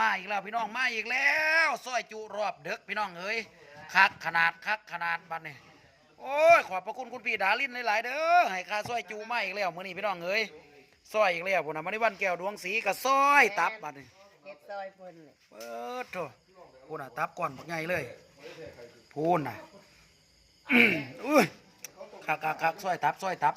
มาอีกแล้วพี่น้องมาอีกแล้วซอยจุรอบเด็กพี่น้องเอ้ยคักขนาดคักขนาดบัดนี้โอ้ยขอบพระคุณคุณพี่ดาลินหลายๆเด้อให้ค่าซอยจุมาอีกแล้วมื้อนี้พี่น้องเอ้ยซอยอีกแล้วพุ่นน่ะมื้อนี้วันแก้วดวงศรีก็ซอยตับบัดนี้เฮ็ดซอยเพิ่นเปิดโถพุ่นน่ะตับก่อนบักใหญ่เลยพูนน่ะอุ้ยคักคักคักซอยตับซอยตับ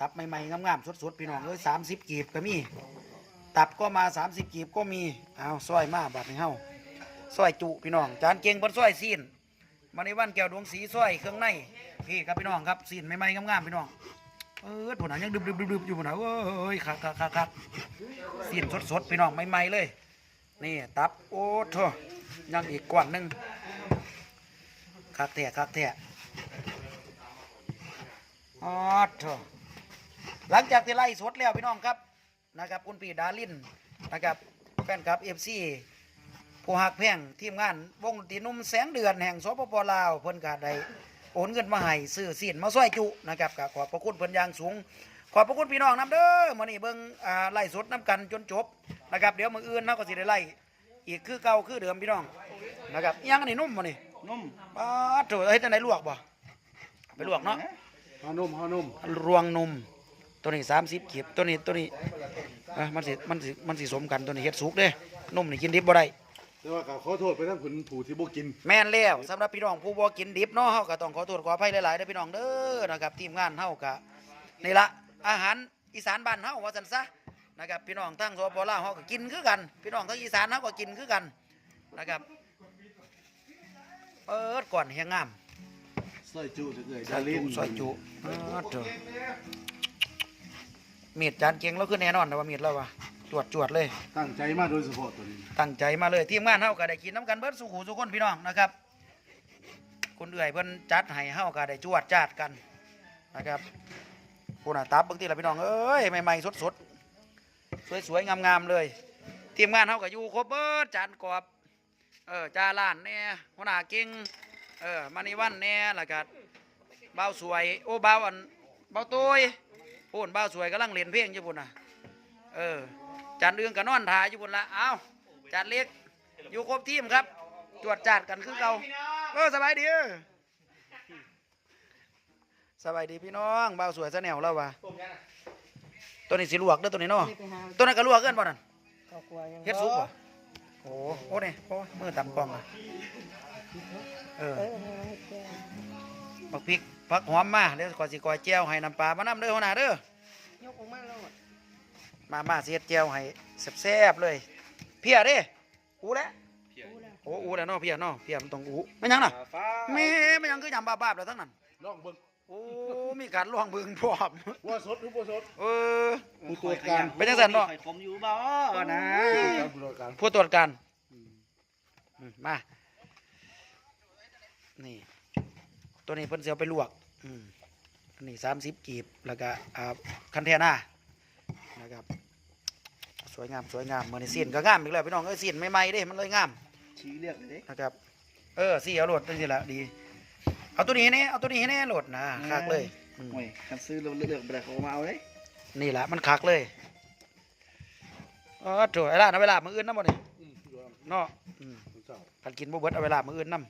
ตับใหม่ๆงามๆสดๆพี่น้องเอ้ยสามสิบกีบก็มี ตับก็มาสามสิบกีบก็มีเอาซอยมาบัดนี้เฮาซอยจุพี่น้อง จานเก่งบนซอยซีนมาในวันแก้วดวงสีซอยเครื่องในพี่ครับพี่น้องครับซีนใหม่งามๆพี่น้องเออผุนน่ะยังดึบๆๆๆอยู่ผุนน่ะเอ้ยคักคักคักคักซีนสดๆพี่น้องใหม่เลย นี่ตับโอ้โถยังอีกก้อนหนึงคักแท้คักแท้อ๋อโถหลังจากที่ไล่สดแล้วพี่น้องครับ นะครับคุณปีดาลินนะครับแฟนคลับเอฟซีผู้หักแพงทีมงานวงดนตรีหนุ่มแสงเดือนแห่งสปปลาวเพิ่นก็ได้โอนเงินมาให้ซื้อสินมาช่วยจุนะครับก็ขอบพระคุณเพิ่นอย่างสูง ขอบพระคุณพี่น้องนํเด้อมื้อนี้เบิ่งอ่าไล่สดนํกันจนจบนะครับเดี๋ยวมื้ออื่นเฮาก็สิได้ไล่อีกคือเก่าคือเดิมพี่น้องนะครับอิหยังอันนี้นุ่มบ่นี่นุ่มปาดโถเฮ็ดจังไดลวกบ่ไปลวกเนาะฮานุ่มฮานุ่มรวงนม ตัวนี้สามสิบขีดตัวนี้ตัวนี้อะมันสิมันสิมันสิสมกันตัวนี้เฮ็ดสุกเด้นมนี่กินดิบบ่ได้แต่ว่าก็ขอโทษไปทั้งผุนผู้ที่บ่กิน แม่นแล้วสำหรับพี่น้องผู้บ่กินดิบเนาะเฮาก็ต้องขอโทษขออภัยหลายๆเด้อพี่น้องเด้อนะครับทีมงานเฮาก็นี่ละอาหารอีสานบ้านเฮาว่าซั่นซะนะครับพี่น้องทั้งสปปลาวเฮาก็กินคือกัน พี่น้องทั้งอีสานเฮาก็กินคือกันนะครับเปิดก่อนเฮียงามซอยจุจะเกิดซอยจุซอยจุอ้าวเถอะ มีดจานเก่งเราคือแน่นอนนะว่ามีดเราวะจวดจวดเลย ตั้งใจมาโดยเฉพาะตัวนี้ตั้งใจมาเลยทีมงานเฮาก็ได้กินน้ำกันเบิดสุขูสุคนพี่น้องนะครับ คุณเอื่อยเพิ่นจัดให้เฮาก็ได้จวดจาดกันนะครับผู้น่ะตับบางทีละพี่น้องเอ้ยใหม่ๆสดๆสวยๆงามๆเลยทีมงานเฮาก็อยู่ครบเบิดจานกรอบเออจาล้านแน่หัวหน้าเก่งเออมานิวันแน่แล้วก็เบาสวยโอ้เบาอันเบาตุ้ย พูนเบาสวยกำลังเล่นเพลงอยู่พุ่นน่ะเออจานเอื้องกับนอนทาอยู่บนละเอาจานเล็กอยู่ครบทีมครับตรวจจัดกันคือเก่าเออสบายดีเออสบายดีพี่น้องเบาสวยซะแนวแล้ววะตัวนี้สิลวกเด้อตัวนี้เนาะนี่ไปหาตัวนั้นก็ลวกเกินบ่นั่นข้าวกลัวยังเฮ็ดสุกบ่โอ้โอ้นี่โอ้มือตำกล้องอะเออ เออเอาให้แกปักพริกผักหอมมาเดี๋ยวขอสิกอยแจ้วให้น้ำปลามานํเด้อหัวหน้าเด้อยกออกมาแล้วมามาเสียดแจ้วให้แซ่บๆเลย เพียเด้อูแล้วโอ้อูแล้วเนาะเพียเนาะเพียมันต้องอูไม่ยังน่ะฟ้าแม่ไม่ยังคือยำบ้าๆแล้วทั้งนั้นลองเบิ่งโอ้มีการล่วงเบึงพร้อมว่าสดหรือบ่สดเออผู้ตรวจการเป็นจังซั่นเนาะไข่ขมอยู่บ่นะการผู้ตรวจการผู้ตรวจการอืมมานี่ ตัวนี้เพิ่นสิเอาไปลวกอืมอันนี้สามสิบกีบแล้วก็อ่าคันเทน่านะครับสวยงามสวยงามเหมือนในซีนก็งามอีกแล้วพี่น้องเอ้ยซีนใหม่ๆเด้มันเลยงามชี้เรียกเลยดินะครับเออสี่เอาโหลดตั้งทีละดี เอาตัวนี้ให้แน่เอาตัวนี้ให้แน่โหลดนะคักเลยอืมโอ้ยคันซื้อเลือกๆไปได้เขามาเอาเลยนี่แหละมันคักเลยเออโถไอ้ล่ะเอาเวลามืออื่นน้ำบ่นี่อืมดูเอาเนาะอืมคุณเจ้าพันกินบ่เบิดเอาเวลามืออื่นน้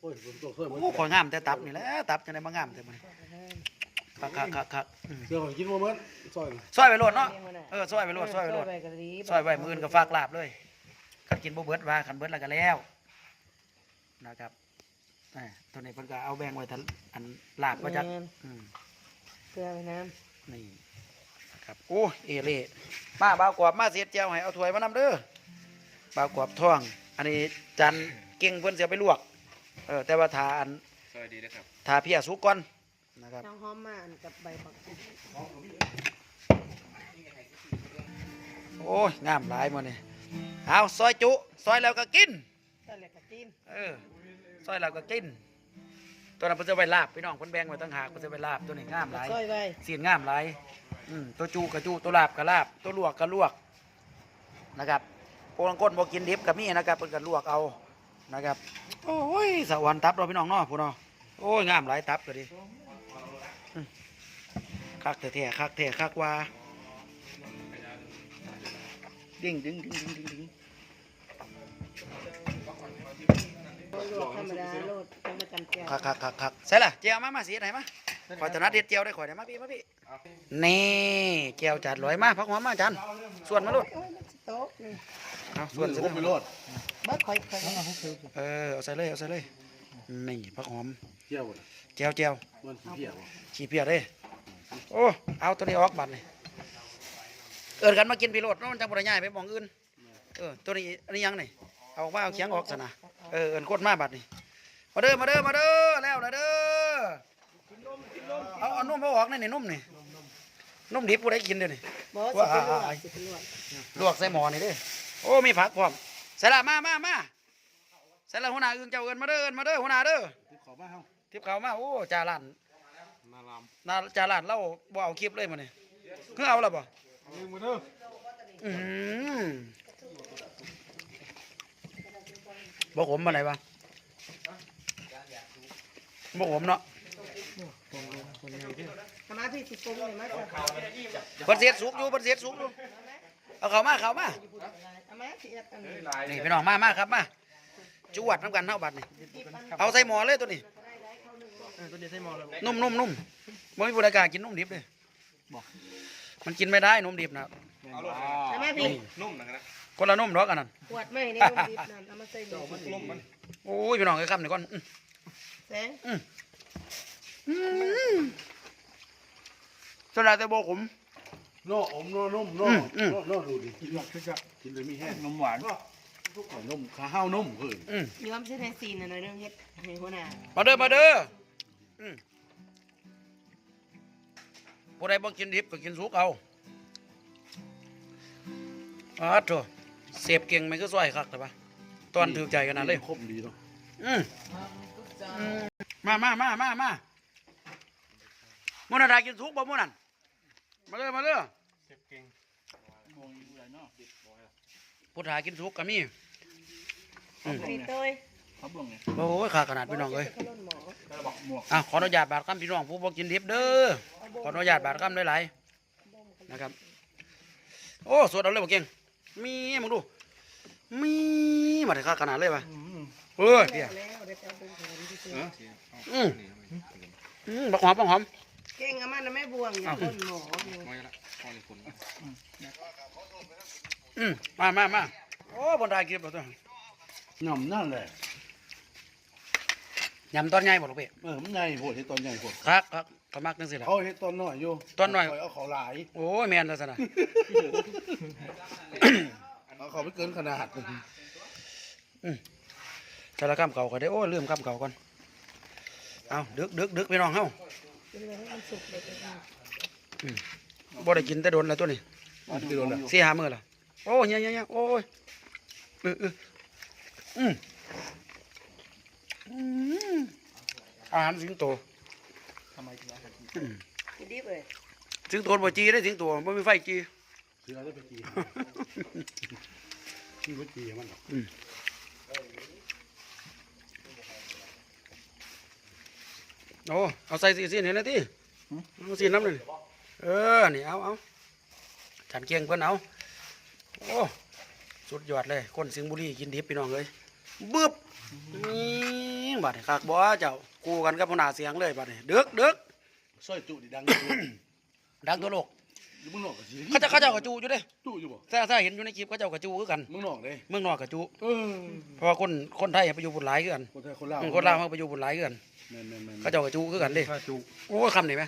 โอ้ยผมตัวเคยำบ่โอ้ข่อยงามแต่ตับนี่แหละตับจังได๋มางามแต่มันคักคักคักคักอืมเดี๋ยวผมกินบ่เหมือนซอยน่ะซอยไปโหลดเนาะเลี้ยงไว้น่ะเออซอยไปโหลดซอยไปโหลดซอยไปก็ดีซอยไว้มืออื่นก็ฝากลาบเลยคันกินบ่เบิดว่าคันเบิดแล้วก็แล้วนะครับอ่าตัวนี้เพิ่นก็เอาแบ่งไว้ทันอันลาบก็จักแม่นอืมเกลือไปน้นี่นะครับโอ้เอเล่มาบ่าวกวบมาเสียเจียวให้เอาถ้วยมานำเด้อบ่าวกวบท่อง อันนี้จันเก่งเพิ่นเสียไปลวก เออแต่ว่าทาอันสวัสดีนะครับทาเพียสุกก่อนนะครับำน้องหอมมาอันกับใบผักชีโอ้ยงามหลายมื้อนี้เอาซอยจุซอยแล้วก็กินตะเล็กกะจีนเออซอยแล้วก็กิน ตัวนั้นเพิ่นจะไปลาบพี่น้องเพิ่นแบ่งไว้ต่างหากเพิ่นจะไปลาบตัวนี้งามหลาย ซอยไว้สีนงามหลายอืมตัวจูกระจูตัวลาบกระลาบ ตัวลวกกระลวกนะครับพวกลังก้นบอกกินดิบกับมีนะครับเพิ่นก็ลวกเอา นะครับ โอ้ยสวรรค์ตับเราพี่น้องเนาะพูดเนาะโอ้ยงามหลายตับก็ดีอืมคักแท้ๆคักแท้คักว่าดิ้งดิ้งดิ้งดิ้งดิ้งดิ้งโลดธรรมดาโลดต้องมากันแก้วคักคักคักคักใส่ละเจียวมามาสีไหนมาขอยถนัดเด็ดเจียวได้ขอยได้มาพี่มาพี่นี่เจียวจัดลอยมาพักหอมมาจันส่วนมาลูก โอ้ยมันสิโต๊ะนี่เอาส่ส่ววนนใส่ผมเลไปยโลดเบิดข่อยข่อยเออเอาใส่เลยเอาใส่เลยนี่พักหอมเที่ยวน่ะเจียวเจียวมันสิเที่ยวขี้เพียเลยโอ้เอาตัวนี้ออกบัตรนี่เอินกันมากินพิโรดเนาะมันจังบ่ได้ง่ายไปหมองอื่นเออตัวนี้อันนี้ยังนี่เอาออกมาเอาเคียงออกซะนะเออเอินโคตรมาบัตรนี่มาเด้อมาเด้อมาเด้อแล้วนะเด้อเอาเอานุ่มเอาออกนี่นี่นุ่มนี่นุ่มดิบผู้ใดกินเด้อนี่ บ่สิไปลวกสิไปลวกลวกใส่หม้อนี่เด้อ โอ้มีผักพร้อมใส่ละมามามาใส่ละหัวหน้าอึ้งเจ้าเอินมาเด้อเอินมาเด้อหัวหน้าเด้อขอมาเฮาทิปเขาวมาโอ้จ่าล้านนาลามนาจ่าล้านเล่าบ่เอาคลิปเลยมาเนี่ยคือเอาและบ่ลืมมาเด้ออืมบ่ขมมาไหนบ้างบ่ขมเนาะทำไมาพี่สิปรุงเลยมาจ้ะเพิ่นเสียดสุกอยู่เพิ่นเสียดสุกอยู่ เอาเข้ามาเข้ามาทำไมาสิเอ็ดอันนี้นี่พี่น้องมามาครับมาจวดน้ำกันเท่าบัดนี่เอาใส่หม้อเลยตัวนี้ตัวนี้ใส่หม้อแล้วนุ่มนุ่มนุ่มบ่มีผู้ใดกล้ากินนุ่มดิบเลยมันกินไม่ได้นุ่มดิบนะทำไมาพี่นุ่มนะครับคนละนุ่มดอกอันนั้นขวดไม่นี่ลงดิบนั่นเอามาใส่หมูนุ่มมันโอ้ยพี่น้องไอ้คำนี่ก่อนอื้อแสงอืมสลาแต่บ่ขมโน่อมโน่นุ่มโน่อืมอืมโน่โน่ดูดิกินกินเลยมีแห้งนมหวานนุ่มข้าวนุ่มเฮ้ยอืมย้อมใส่ในซีนน่ะหน่อยนึงเฮ็ดให้หัวหน้ามาเด้อมาเด้ออืมผู้ใดบ่กินดิบก็กินสุกเอาอ๋อโถเสียบเก่งไหมก็ซอยคักแต่ปะตอนถือใจกันนั่นเลยคมดีเนาะอืมอืมมามามามามามุนาดากินสุกบ่มุนันมาเด้อมาเด้อผู้ทากินสุกก็มีพี่เต้ยครับลงเนี่ยโอ้ยขาขนาดพี่น้องเอ้ยขนมหมอบอกหมวกอะขออนุญาตบาดคำพี่น้องผู้บ่กินดิบเด้อ ขออนุญาตบาดคำหลายๆนะครับ โอ้สวดเอาเลยบ่เก่ง มีมึงดู มีมาถึงขาขนาดเลยป่ะเอ้ยเดี๋ยวแล้วเดี๋ยวจะเอาไปแทนที่ซื้ออืมอืมบักหอมบักหอม เก่งอะมันน่ะแม่บวงอย่าต้นหมออยู่ไม่ละพอเลยคนอืมมามามาโอ้บนได้กินบ่ตัวยำนั่นแหละยำตอนใหญ่บ่ลูกเป้เออมันใหญ่โพดเฮ็ดตอนใหญ่โพดครับครับเขามักจังซี่ล่ะ เขาเฮ็ดตอนน้อยอยู่ตอนน้อย ข่เอาเขาหลายโอ้ยแม่นแล้วซะนะเอาเขาไม่เกินขนาดแต่ละคำเก่าก็ได้โอ้ยลืมคำเก่าก่อนเอาดึกดึกดึกพี่น้องเฮา เป็นไงให้มันสุกเลยเป็นไงบ่ได้กินแต่โดนแล้วตัวนี้มันกิโลละสี่ห้ามื้อละโอ้ยเงี้ยๆๆโอ้ยเออเอออืมอืมอาหารสิงโตทำไมถึงอาหารอืมดิบเลยสิงโตบ่จีได้สิงโตบ่มีไฟจีเสือได้ไปจีที่ไปจีมันหรอ โอ้เอาใส่สีสีนี่นะที่เอาสีน้ำเลยเออนี่เอาเอาจานเกียงเพิ่นเอาโอ้สุดยอดเลยคนสิงห์บุรีกินดิบพี่น้องเลยบึ๊บนี่บัดนี้คักบ่เจ้ากูกันกับพนาเสียงเลยบัดนี้เดึกเดึกซอยจุดิดังอยู่ดังตัวโลก อยู่เมืองนอกก็สิเขาจะเขาเจ้ากระจูอยู่เด้จุอยู่บ่ถ้าถ้าเห็นอยู่ในคลิปเขาเจ้ากระจูคือกันเมืองนอกเด้เมืองนอกกระจูเออเพราะว่าคนคนไทยไปอยู่บุญหลายคือกันคนไทยคนลาวอืมคนลาวเขาไปอยู่บุญหลายคือกันแม่นแม่นแม่นเขาเจ้ากระจูคือกันเด้ข้าจุโอ้คำนี่ไหม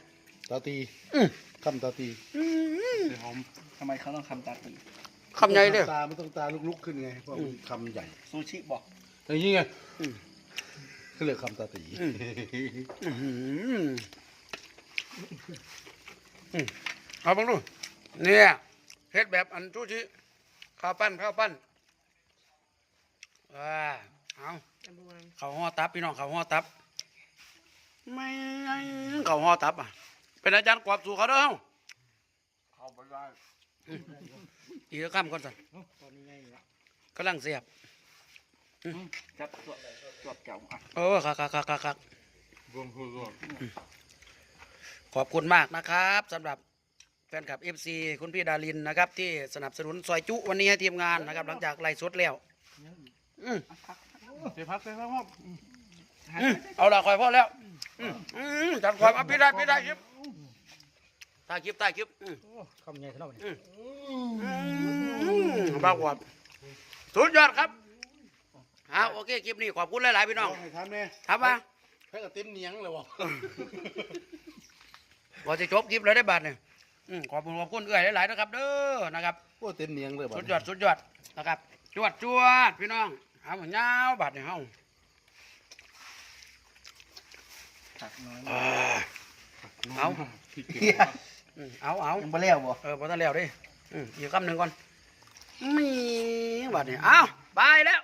ตาตีอืมคำตาตีอืมหอมทำไมเขาต้องทำตาตีคำใหญ่เด้อ ตามันต้องตาลุกๆขึ้นไงเพราะมันคำใหญ่ซูชิบอกอย่างนี้ไงอืม ก็เลยกคำตาตีอืมอื้อหืออืม เอาบังดูเนี่ยเฮ็ดแบบอันชูชิข้าวปั้นข้าวปั้นอ่าเอาตะบวงข้าวห่อตับพี่น้องข้าวห่อตับ ไม่ข้าวห่อตับอะ เป็นอาจารย์กวาดสู่เขาเด้อเฮาเข้าไปได้อีกข้ามก่อนสันกำลังเสียบจับตัวจวบเก่าอะเออคักคักคักคักคักรวมคือรวมขอบคุณมากนะครับสำหรับ แฟนคลับ FC คุณพี่ดารินนะครับ ที่สนับสนุนซอยจุวันนี้ให้ทีมงานนะครับ หลังจากไล่สดแล้วอืมเดี๋ยวพักเดี๋ยวพักพ่ออืมเอาละคอยพ่อแล้วอืมอืมจัดคอยเอาพี่ได้พี่ได้คลิปตายคลิปตายคลิปอืมคำใหญ่เท่าไหร่อืมบ้ากว่าสุดยอดครับเอาโอเคคลิปนี้ขอบคุณหลายๆพี่น้องให้ทำเนี่ยครับว่าแค่กับเต็มเนียงเลยวะพอจะจบคลิปเลยได้บาทเนี่ย อืมขอบคุณขอบคุณเอื้อยหลายๆนะครับ เด้อนะครับ โอ้เต็มเนียงเลยบัสุดยอดสุดยอดนะครับจวดจวดพี่น้องเอาหมดยาวบาทเนี่ยเฮาผักน้อยอ่าเอาอืมเอาเอายังไม่แล้วบ่เออพอตอนแล้วดิอืมอีกคำหนึ่งก่อนมีบาทเนี่ยเอาไปแล้ว